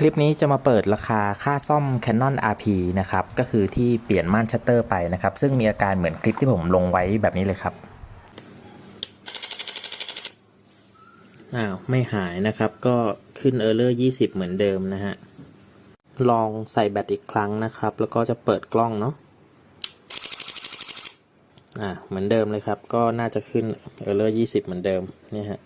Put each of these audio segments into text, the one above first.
คลิปนี้จะมาเปิดราคาค่าซ่อม Canon RP นะครับ ก็คือที่เปลี่ยนม่านชัตเตอร์ไปนะครับ ซึ่งมีอาการเหมือนคลิปที่ผมลงไว้แบบนี้เลยครับ อ้าว ไม่หายนะครับ ก็ขึ้น Error 20 เหมือนเดิมนะฮะ ลองใส่แบตอีกครั้งนะครับ แล้วก็จะเปิดกล้องเนาะ อ่า เหมือนเดิมเลยครับ ก็น่าจะขึ้น Error 20 เหมือนเดิม เนี่ยฮะ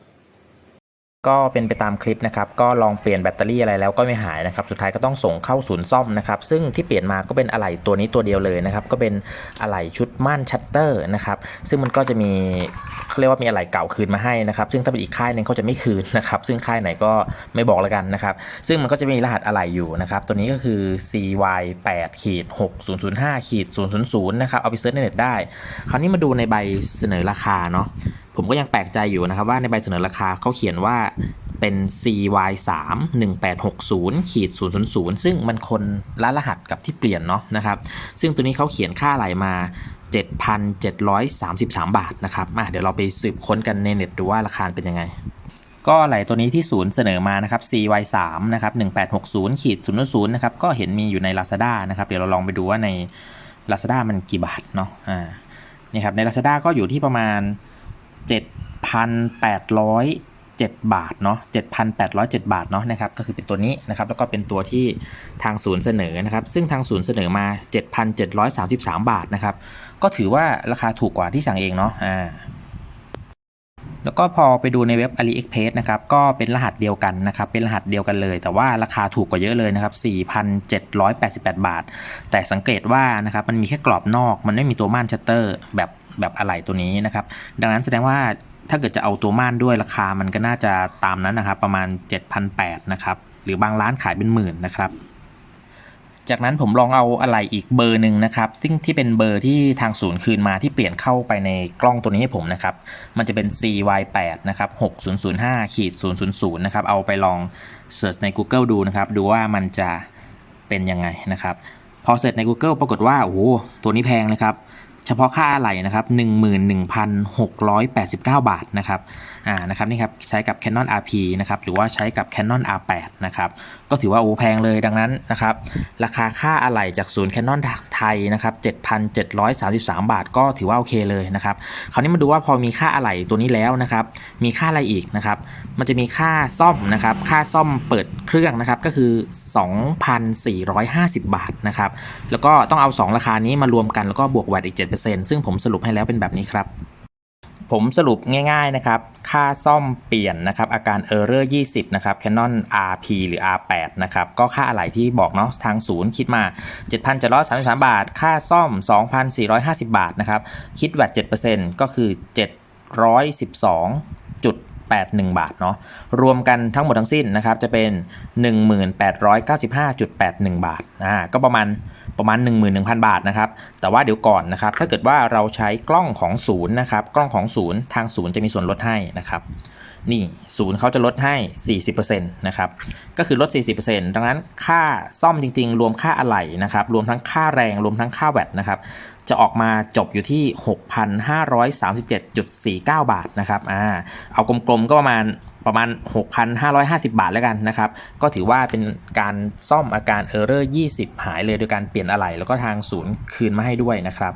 ก็เป็นไปตามคลิปนะครับ ก็ลองเปลี่ยนแบตเตอรี่อะไรแล้วก็ไม่หายนะครับ สุดท้ายก็ต้องส่งเข้าศูนย์ซ่อมนะครับ ซึ่งที่เปลี่ยนมาก็เป็นอะไหล่ตัวนี้ตัวเดียวเลยนะครับ ก็เป็นอะไหล่ชุดม่านชัตเตอร์นะครับ ซึ่งมันก็จะมีเขาเรียกว่ามีอะไหล่เก่าคืนมาให้นะครับ ซึ่งถ้าเป็นอีกค่ายหนึ่งเขาจะไม่คืนนะครับ ซึ่งค่ายไหนก็ไม่บอกแล้วกันนะครับ ซึ่งมันก็จะมีรหัสอะไหล่อยู่นะครับ ตัวนี้ก็คือ CY 8ขีด6005ขีด000นะครับ เอาไปเซิร์ชในเน็ตได้ คราวนี้มาดูในใบเสนอราคาเนาะ ผมก็ยังแปลกใจอยู่นะครับว่าในใบเสนอราคาเขาเขียนว่าเป็น CY 3 1860ขีด000 ซึ่งมันคนละรหัสกับที่เปลี่ยนเนาะนะครับ ซึ่งตัวนี้เขาเขียนค่าไหลมา 7,733 บาทนะครับมาเดี๋ยวเราไปสืบค้นกันในเน็ตดูว่าราคาเป็นยังไง ก็ไหลตัวนี้ที่ศูนย์เสนอมานะครับ CY 3นะครับ1860ขีด000นะครับก็เห็นมีอยู่ใน Lazada นะครับ เดี๋ยวเราลองไปดูว่าใน Lazada มันกี่บาทเนาะอ่านี่ครับใน Lazada ก็อยู่ที่ประมาณ 7,807 บาทเนาะ7,807 บาทเนาะนะครับก็คือเป็นตัวนี้นะครับแล้วก็เป็นตัวที่ทางศูนย์เสนอนะครับ ซึ่งทางศูนย์เสนอมา 7,733 บาทนะครับ ก็ถือว่าราคาถูกกว่าที่สั่งเองเนาะอ่าแล้วก็พอไปดูในเว็บ AliExpress นะครับ ก็เป็นรหัสเดียวกันนะครับ เป็นรหัสเดียวกันเลย แต่ว่าราคาถูกกว่าเยอะเลยนะครับ 4,788 บาท แต่สังเกตว่านะครับ มันมีแค่กรอบนอก มันไม่มีตัวม่านชัตเตอร์ แบบ แบบอะไหล่ตัวนี้นะครับ ดังนั้นแสดงว่าถ้าเกิดจะเอาตัวม่านด้วยราคามันก็น่าจะตามนั้นนะครับ ประมาณ 7,800นะครับ หรือบางร้านขายเป็นหมื่นนะครับ จากนั้นผมลองเอาอะไหล่อีกเบอร์หนึ่งนะครับ ซึ่งที่เป็นเบอร์ที่ทางศูนย์คืนมาที่เปลี่ยนเข้าไปในกล้องตัวนี้ให้ผมนะครับ มันจะเป็น CY8 นะครับ6005ขีด000นะครับ เอาไปลองเสิร์ชใน Google ดูนะครับ ดูว่ามันจะเป็นยังไงนะครับ พอเสิร์ชใน Google ปรากฏว่า โอ้โห ตัวนี้แพงนะครับ เฉพาะค่าอะไหล่นะครับ11,689 บาทนะครับอ่านะครับนี่ครับใช้กับ Canon RP นะครับหรือว่าใช้กับ Canon R8 นะครับก็ถือว่าโอ้แพงเลยดังนั้นนะครับราคาค่าอะไหล่จากศูนย์ Canon ไทยนะครับ7,733 บาท ก็ถือว่าโอเคเลยนะครับคราวนี้มาดูว่าพอมีค่าอะไหล่ตัวนี้แล้วนะครับมีค่าอะไรอีกนะครับมันจะมีค่าซ่อมนะครับค่าซ่อมเปิดเครื่องนะครับก็คือ 2,450 บาทนะครับแล้วก็ต้องเอา 2 ราคานี้มารวมกันแล้วก็บวกแวดอีก7ซึ่งผมสรุปให้แล้วเป็นแบบนี้ครับ ผมสรุปง่าย ๆนะครับ ค่าซ่อมเปลี่ยนนะครับ อาการ Error 20 นะครับ Canon RP หรือ R8 นะครับ ก็ค่าอะไหล่ที่บอกเนาะทางศูนย์คิดมา 7,733 บาท ค่าซ่อม 2,450 บาทนะครับ คิดแวด7%ก็คือ 81 บาทเนาะรวมกันทั้งหมดทั้งสิ้นนะครับจะเป็น 1895.81 บาทอ่าก็ประมาณประมาณ 11,000 บาทนะครับแต่ว่าเดี๋ยวก่อนนะครับถ้าเกิดว่าเราใช้กล้องของศูนย์นะครับกล้องของศูนย์ทางศูนย์จะมีส่วนลดให้นะครับนี่ศูนย์เขาจะลดให้ 40%นะครับก็คือลด 40%ดังนั้นค่าซ่อมจริงๆ รวมค่าอะไหล่นะครับรวมทั้งค่าแรงรวมทั้งค่าแวดนะครับ จะออกมาจบอยู่ที่ 6,537.49 บาทนะครับอ่าเอากลมๆก็ประมาณประมาณ 6,550 บาทแล้วกันนะครับ ก็ถือว่าเป็นการซ่อมอาการ Error 20 หายเลยโดยการเปลี่ยนอะไหล่แล้วก็ทางศูนย์คืนมาให้ด้วยนะครับ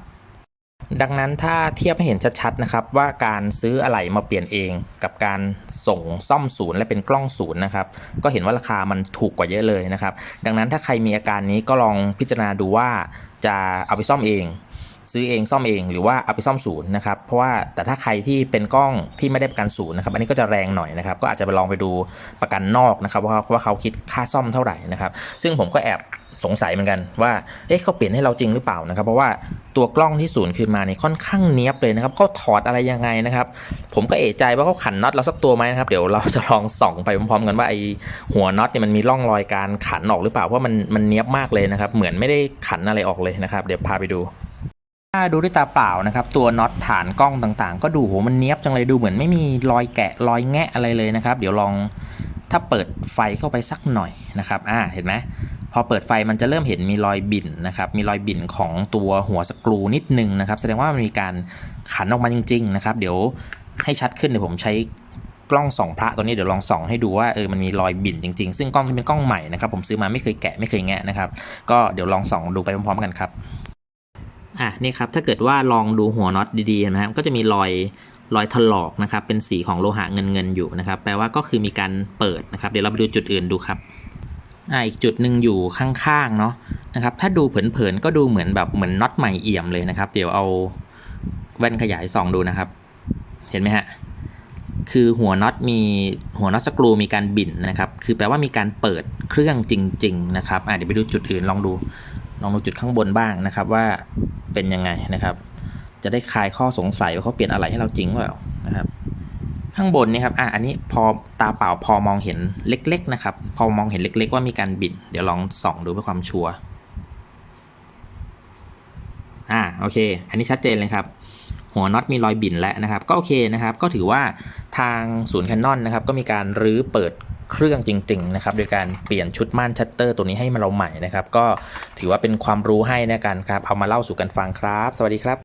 ดังนั้นถ้าเทียบให้เห็นชัดๆนะครับว่าการซื้ออะไหล่มาเปลี่ยนเอง กับการส่งซ่อมศูนย์และเป็นกล้องศูนย์นะครับก็เห็นว่าราคามันถูกกว่าเยอะเลยนะครับ ดังนั้นถ้าใครมีอาการนี้ก็ลองพิจารณาดูว่าจะเอาไปซ่อมเอง ซื้อเองซ่อมเองหรือว่าเอาไปซ่อมศูนย์นะครับเพราะว่าแต่ถ้าใครที่เป็นกล้องที่ไม่ได้ประกันศูนย์นะครับอันนี้ก็จะแรงหน่อยนะครับก็อาจจะไปลองไปดูประกันนอกนะครับว่าว่าเขาคิดค่าซ่อมเท่าไหร่นะครับซึ่งผมก็แอบสงสัยเหมือนกันว่า เอ๊ะเขาเปลี่ยนให้เราจริงหรือเปล่านะครับ เพราะว่าตัวกล้องที่ศูนย์คืนมาเนี่ยค่อนข้างเนี้ยบเลยนะครับเขาถอดอะไรยังไงนะครับ ผมก็เอะใจว่าเขาขันน็อตเราสักตัวไหมนะครับ เดี๋ยวเราจะลองส่องไปพร้อมๆกันว่าไอหัวน็อตเนี่ยมันมีร่องรอยการขันออกหรือเปล่า เพราะมันมันเนี้ยบมากเลยนะครับ เหมือนไม่ได้ขันอะไรออกเลยนะครับ เดี๋ยวพาไปดู ถ้าดูด้วยตาเปล่านะครับ ตัวน็อตฐานกล้องต่างๆ ก็ดูโหมันเนี้ยบจังเลยดูเหมือนไม่มีรอยแกะรอยแงะอะไรเลยนะครับ เดี๋ยวลองถ้าเปิดไฟเข้าไปสักหน่อยนะครับอ่าเห็นไหมพอเปิดไฟมันจะเริ่มเห็นมีรอยบิ่นนะครับมีรอยบิ่นของตัวหัวสกรูนิดนึงนะครับ แสดงว่ามันมีการขันออกมาจริง ๆ นะครับ เดี๋ยวให้ชัดขึ้นเดี๋ยวผมใช้กล้องส่องพระตัวนี้เดี๋ยวลองส่องให้ดูว่าเออมันมีรอยบิ่นจริงๆ ซึ่งกล้องที่เป็นกล้องใหม่นะครับผมซื้อมาไม่เคยแกะไม่เคยแงะนะครับ ก็เดี๋ยวลองส่องดูไปพร้อมๆกันครับ อะนี่ครับถ้าเกิดว่าลองดูหัวน็อตดีๆนไหมครับก็จะมีรอยรอยถลอกนะครับ เป็นสีของโลหะเงินเงินอยู่นะครับ แปลว่าก็คือมีการเปิดนะครับ เดี๋ยวเราไปดูจุดอื่นดูครับอ่าอีกจุดหนึ่งอยู่ข้างๆเนาะนะครับ ถ้าดูเผินๆก็ดูเหมือนแบบเหมือนน็อตใหม่เอี่ยมเลยนะครับ เดี๋ยวเอาแว่นขยายส่องดูนะครับ เห็นไหมฮะคือหัวน็อตมีหัวน็อตสกรูมีการบิ่นนะครับ คือแปลว่ามีการเปิดเครื่องจริง ๆ นะครับอะเดี๋ยวไปดูจุดอื่นลองดูลองดูจุดข้างบนบ้างนะครับว่า เป็นยังไงนะครับ จะได้คลายข้อสงสัยว่าเขาเปลี่ยนอะไรให้เราจริงหรือเปล่านะครับข้างบนนี่ครับ อะ อันนี้พอตาเปล่าพอมองเห็นเล็ก ๆ นะครับ พอมองเห็นเล็ก ๆ ว่ามีการบิด เดี๋ยวลองส่องดูเพื่อความชัวร์ อ่า โอเค อันนี้ชัดเจนเลยครับ หัวน็อตมีรอยบิ่นแล้วนะครับ ก็โอเคนะครับ ก็ถือว่าทางศูนย์แคนนอนนะครับ ก็มีการรื้อเปิด เครื่องจริงๆนะครับโดยการเปลี่ยนชุดม่านชัตเตอร์ตัวนี้ให้มาเราใหม่นะครับ ก็ถือว่าเป็นความรู้ให้ในการครับเอามาเล่าสู่กันฟังครับ สวัสดีครับ